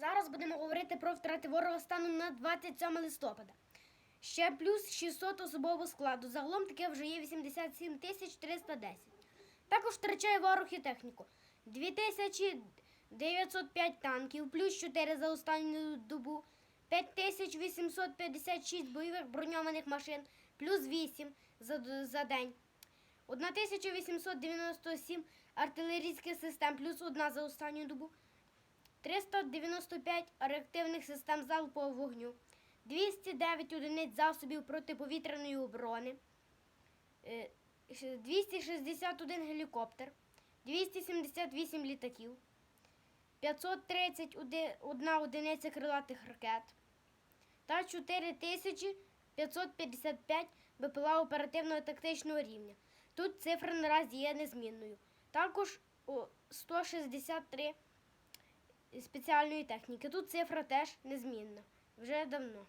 Зараз будемо говорити про втрати ворога станом на 27 листопада. Ще плюс 600 особового складу. Загалом таке вже є 87 тисяч 310. Також втрачає ворог і техніку. 2905 танків, плюс 4 за останню добу, 5856 бойових броньованих машин, плюс 8 за, за день. 1897 артилерійських систем, плюс 1 за останню добу. 395 реактивних систем залпового вогню, 209 одиниць засобів протиповітряної оборони, е, 261 гелікоптер, 278 літаків, 531 одиниця крилатих ракет та 4555 БПЛА оперативного тактичного рівня. Тут цифра наразі є незмінною. Також о, 163 спеціальної техніки. Тут цифра теж незмінна. Вже давно.